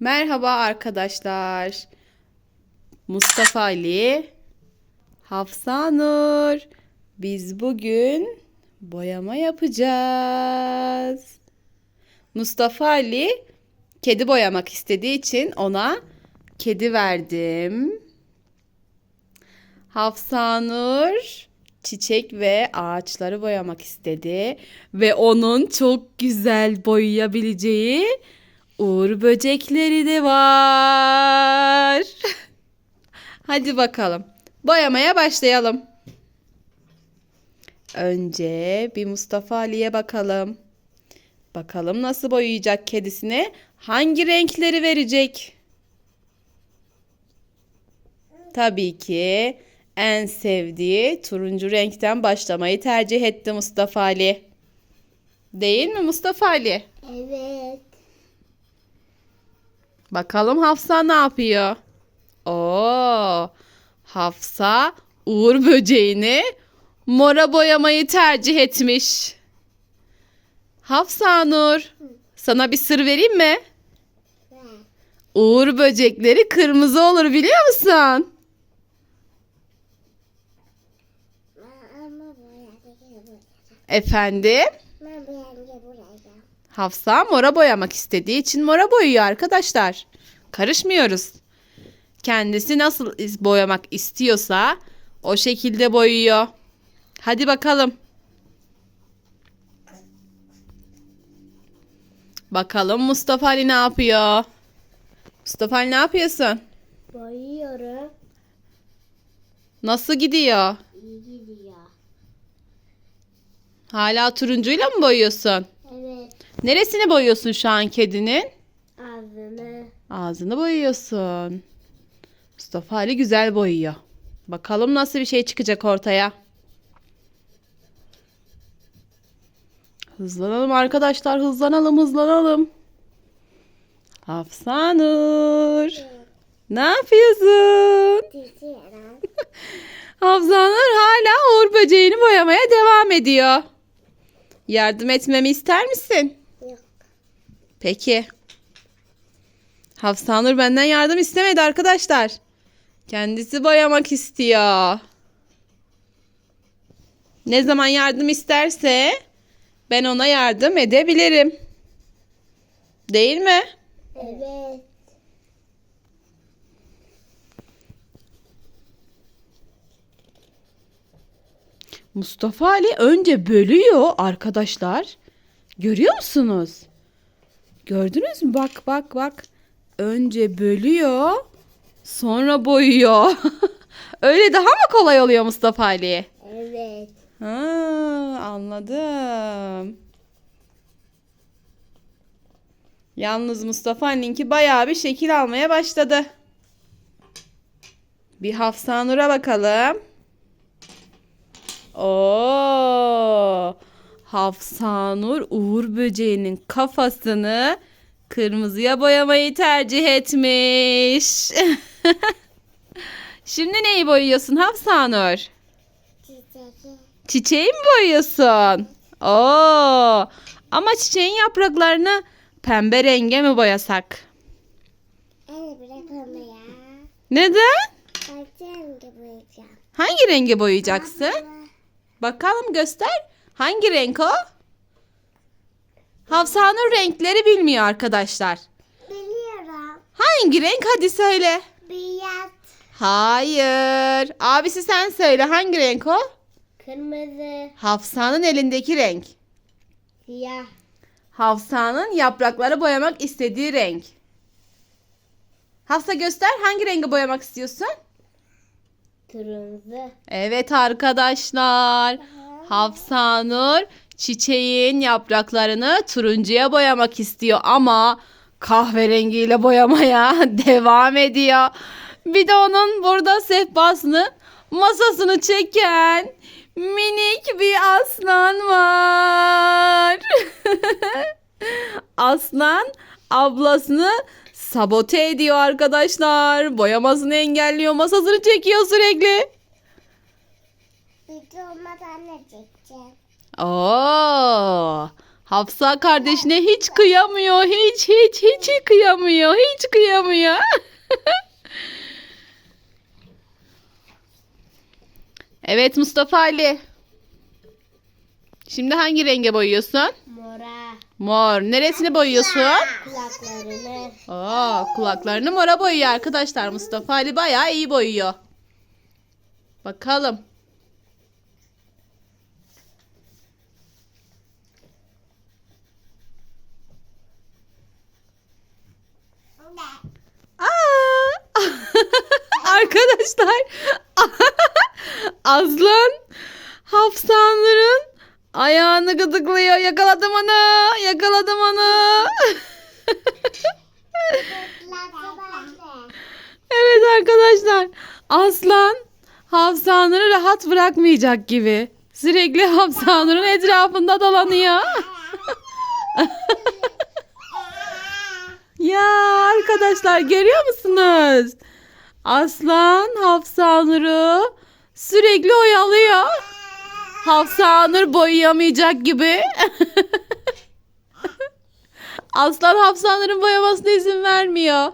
Merhaba arkadaşlar. Mustafa Ali, Hafsa Nur. Biz bugün boyama yapacağız. Mustafa Ali kedi boyamak istediği için ona kedi verdim. Hafsa Nur çiçek ve ağaçları boyamak istedi ve onun çok güzel boyayabileceği uğur böcekleri de var. Hadi bakalım. Boyamaya başlayalım. Önce bir Mustafa Ali'ye bakalım. Bakalım nasıl boyayacak kedisine? Hangi renkleri verecek? Tabii ki en sevdiği turuncu renkten başlamayı tercih etti Mustafa Ali. Değil mi Mustafa Ali? Evet. Bakalım Hafsa ne yapıyor? Oo, Hafsa Uğur böceğini mora boyamayı tercih etmiş. Hafsa Nur, sana bir sır vereyim mi? Uğur böcekleri kırmızı olur biliyor musun? Efendim? Hafsa mora boyamak istediği için mora boyuyor arkadaşlar. Karışmıyoruz. Kendisi nasıl boyamak istiyorsa o şekilde boyuyor. Hadi bakalım. Bakalım Mustafa Ali ne yapıyor? Mustafa Ali ne yapıyorsun? Boyuyorum. Nasıl gidiyor? İyi gidiyor. Hala turuncuyla mı boyuyorsun? Neresini boyuyorsun şu an kedinin? Ağzını. Ağzını boyuyorsun. Mustafa Ali güzel boyuyor. Bakalım nasıl bir şey çıkacak ortaya. Hızlanalım arkadaşlar, hızlanalım, hızlanalım. Hafsanur. Ne yapıyorsun? Hafsanur hala uğur böceğini boyamaya devam ediyor. Yardım etmemi ister misin? Peki. Hafsanur benden yardım istemedi arkadaşlar. Kendisi boyamak istiyor. Ne zaman yardım isterse ben ona yardım edebilirim. Değil mi? Evet. Mustafa Ali önce bölüyor arkadaşlar. Görüyor musunuz? Gördünüz mü? Bak bak bak. Önce bölüyor, sonra boyuyor. Öyle daha mı kolay oluyor Mustafa Ali? Evet. Ha, anladım. Yalnız Mustafa Ali'ninki bayağı bir şekil almaya başladı. Bir Hafsanur'a bakalım. Oo! Hafsanur Uğur böceğinin kafasını kırmızıya boyamayı tercih etmiş. Şimdi neyi boyuyorsun Hafsanur? Çiçeği. Çiçeği mi boyuyorsun? Oo! Ama çiçeğin yapraklarını pembe renge mi boyasak? El bırakma ya. Neden? Hangi rengi boyayacaksın? Bakalım göster. Hangi renk o? Hafsanur renkleri bilmiyor arkadaşlar. Biliyorum. Hangi renk hadi söyle. Beyaz. Hayır. Abisi sen söyle hangi renk o? Kırmızı. Hafsa'nın elindeki renk. Siyah. Hafsa'nın yaprakları boyamak istediği renk. Hafsa göster hangi rengi boyamak istiyorsun? Turuncu. Evet arkadaşlar. Hafsa Nur çiçeğin yapraklarını turuncuya boyamak istiyor ama kahverengiyle boyamaya devam ediyor. Bir de onun burada sehpasını masasını çeken minik bir aslan var. aslan ablasını sabote ediyor arkadaşlar. Boyamasını engelliyor, masasını çekiyor sürekli. Bir de olmadan ne çekeceğim? Oo, Hafsa kardeşine hiç kıyamıyor. Hiç hiç hiç kıyamıyor. Hiç kıyamıyor. evet Mustafa Ali. Şimdi hangi renge boyuyorsun? Mora. Mor. Neresini boyuyorsun? Kulaklarını. Aa, kulaklarını mora boyuyor arkadaşlar. Mustafa Ali bayağı iyi boyuyor. Bakalım. Aa! Arkadaşlar Aslan Hafsanların ayağını gıdıklıyor. Yakaladım onu. Yakaladım onu. Evet arkadaşlar. Aslan Hafsanur'u rahat bırakmayacak gibi. Sürekli Hafsanur'un etrafında dolanıyor. ya arkadaşlar görüyor musunuz? Aslan Hafsanur'u sürekli oyalıyor. Hafsanur boyayamayacak gibi. Aslan Hafsanur'un boyamasına izin vermiyor.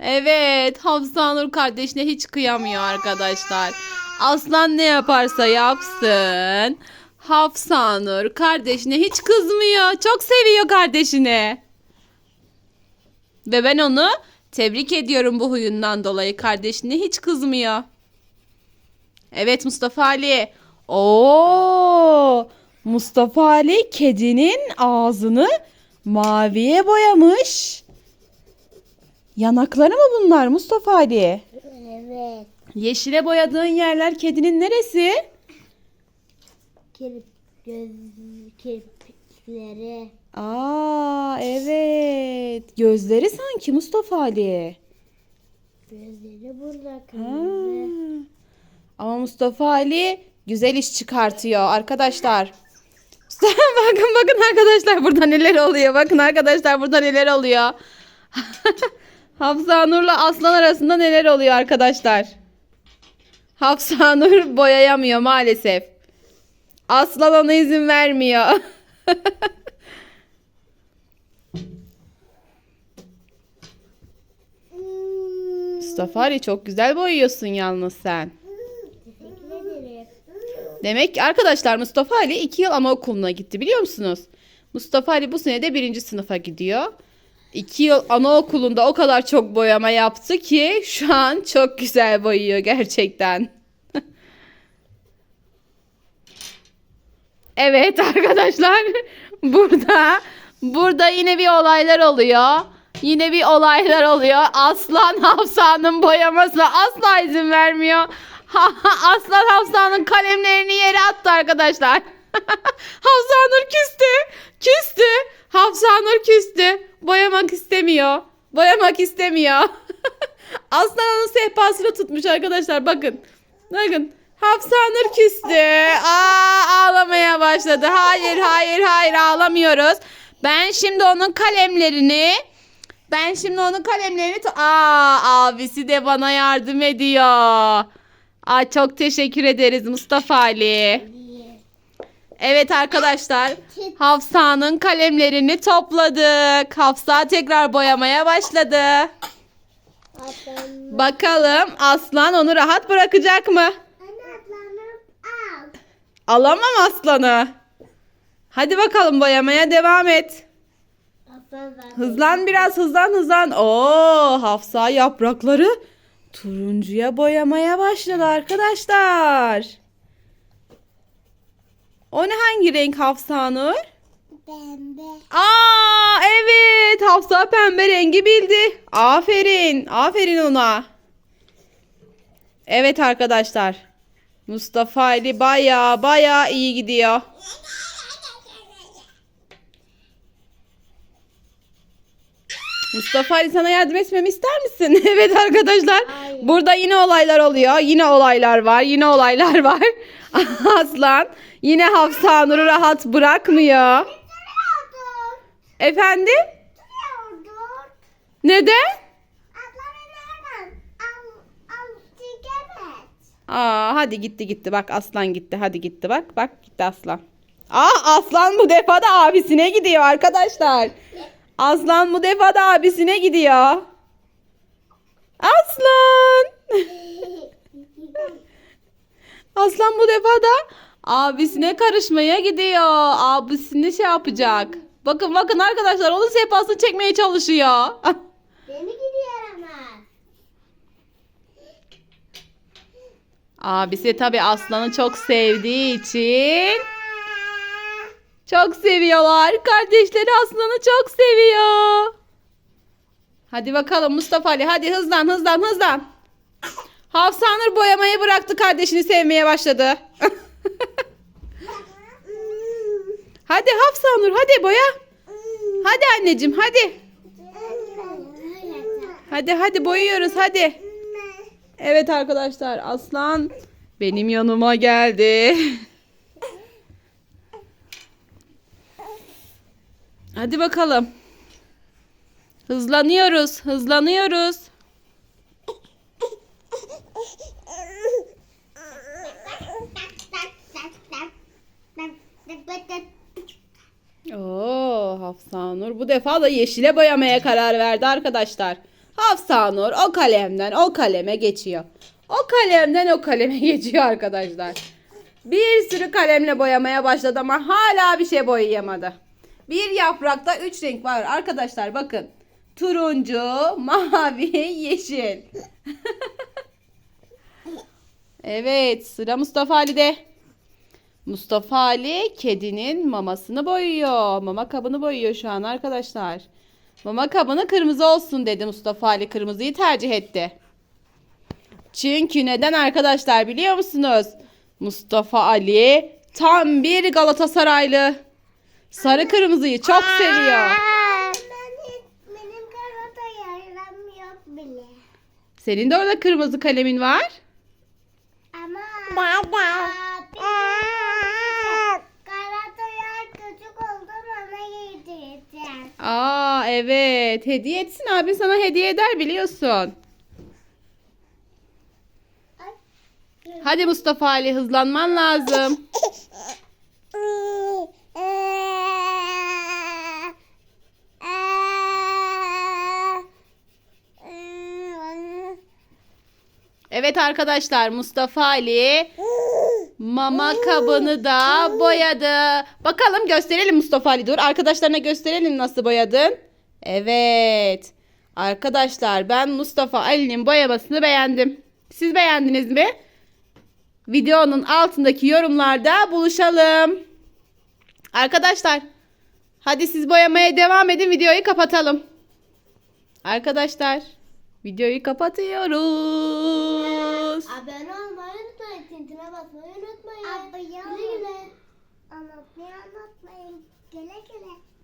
Evet, Hafsanur kardeşine hiç kıyamıyor arkadaşlar. Aslan ne yaparsa yapsın. Hafsanur kardeşine hiç kızmıyor. Çok seviyor kardeşini. Ve ben onu tebrik ediyorum bu huyundan dolayı. Kardeşine hiç kızmıyor. Evet Mustafa Ali. Oo! Mustafa Ali kedinin ağzını maviye boyamış. Yanakları mı bunlar Mustafa Ali? Evet. Yeşile boyadığın yerler kedinin neresi? Kirp, göz, kirpikleri. Aa evet. Gözleri sanki Mustafa Ali. Gözleri burada kırmızı. Ama Mustafa Ali güzel iş çıkartıyor arkadaşlar. bakın bakın arkadaşlar burada neler oluyor. Bakın arkadaşlar burada neler oluyor. Hafsa Nur'la Aslan arasında neler oluyor arkadaşlar. Hafsa Nur boyayamıyor maalesef. Aslan ona izin vermiyor. Mustafa Ali çok güzel boyuyorsun yalnız sen. Demek ki arkadaşlar Mustafa Ali 2 yıl anaokuluna gitti biliyor musunuz? Mustafa Ali bu sene de birinci sınıfa gidiyor. 2 yıl anaokulunda o kadar çok boyama yaptı ki şu an çok güzel boyuyor gerçekten. Evet arkadaşlar burada burada yine bir olaylar oluyor. Yine bir olaylar oluyor. Aslan Hafsa'nın boyamasına asla izin vermiyor. Aslan Hafsa'nın kalemlerini yere attı arkadaşlar. Hafsanur küstü. Küstü. Hafsanur küstü. Boyamak istemiyor. Boyamak istemiyor. Aslan onun sehpasını tutmuş arkadaşlar. Bakın. Bakın. Hafsanur küstü. Aa, ağlamaya başladı. Hayır hayır hayır ağlamıyoruz. Ben şimdi onun kalemlerini ben şimdi onun kalemlerini Aa abisi de bana yardım ediyor. Aa çok teşekkür ederiz Mustafa Ali. Evet arkadaşlar Hafsa'nın kalemlerini topladık. Hafsa tekrar boyamaya başladı. Bakalım Aslan onu rahat bırakacak mı? Alamam Aslan'ı. Hadi bakalım boyamaya devam et. Hızlan biraz hızlan hızlan. Oo Hafsa yaprakları turuncuya boyamaya başladı arkadaşlar. O ne hangi renk Hafsa Nur? Pembe. Aa evet Hafsa pembe rengi bildi. Aferin. Aferin ona. Evet arkadaşlar. Mustafa Ali baya baya iyi gidiyor. Mustafa Ali sana yardım etmemi ister misin? evet arkadaşlar. Hayır. Burada yine olaylar oluyor. Yine olaylar var. Yine olaylar var. Aslan yine Hafsa Nur'u rahat bırakmıyor. Efendim? Neden? Aa hadi gitti gitti. Bak aslan gitti. Hadi gitti bak. Bak gitti aslan. Aa aslan bu defa da abisine gidiyor arkadaşlar. Aslan bu defa da abisine gidiyor. Aslan. Aslan bu defa da abisine karışmaya gidiyor. Abisini şey yapacak. Bakın bakın arkadaşlar onun sehpasını çekmeye çalışıyor. Beni gidiyor ama. Abisi tabi aslanı çok sevdiği için çok seviyorlar. Kardeşleri aslanı çok seviyor. Hadi bakalım Mustafa Ali hadi hızlan hızlan hızlan. Hafsanur boyamayı bıraktı kardeşini sevmeye başladı. hadi Hafsanur hadi boya. Hadi anneciğim hadi. Hadi hadi boyuyoruz hadi. Evet arkadaşlar aslan benim yanıma geldi. Hadi bakalım. Hızlanıyoruz, hızlanıyoruz. Oo, Hafsanur bu defa da yeşile boyamaya karar verdi arkadaşlar. Hafsanur o kalemden o kaleme geçiyor. O kalemden o kaleme geçiyor arkadaşlar. Bir sürü kalemle boyamaya başladı ama hala bir şey boyayamadı. Bir yaprakta üç renk var arkadaşlar bakın. Turuncu, mavi, yeşil. evet sıra Mustafa Ali'de. Mustafa Ali kedinin mamasını boyuyor. Mama kabını boyuyor şu an arkadaşlar. Mama kabını kırmızı olsun dedi Mustafa Ali. Kırmızıyı tercih etti. Çünkü neden arkadaşlar biliyor musunuz? Mustafa Ali tam bir Galatasaraylı. Sarı kırmızıyı çok seviyor. Benim, benim karata yaram yok bile. Senin de orada kırmızı kalemin var. Ama Baba. Karata yer küçük oldu ona yedireceğim. Evet. Hediye etsin abi sana hediye eder biliyorsun. Hadi Mustafa Ali hızlanman lazım. Evet arkadaşlar Mustafa Ali mama kabını da boyadı. Bakalım gösterelim Mustafa Ali dur. Arkadaşlarına gösterelim nasıl boyadın. Evet. Arkadaşlar ben Mustafa Ali'nin boyamasını beğendim. Siz beğendiniz mi? Videonun altındaki yorumlarda buluşalım. Arkadaşlar hadi siz boyamaya devam edin videoyu kapatalım. Arkadaşlar videoyu kapatıyoruz. Abone olmayı unutmayın. Tintine basmayı unutmayın. Abone olmayı unutmayın. Güle güle.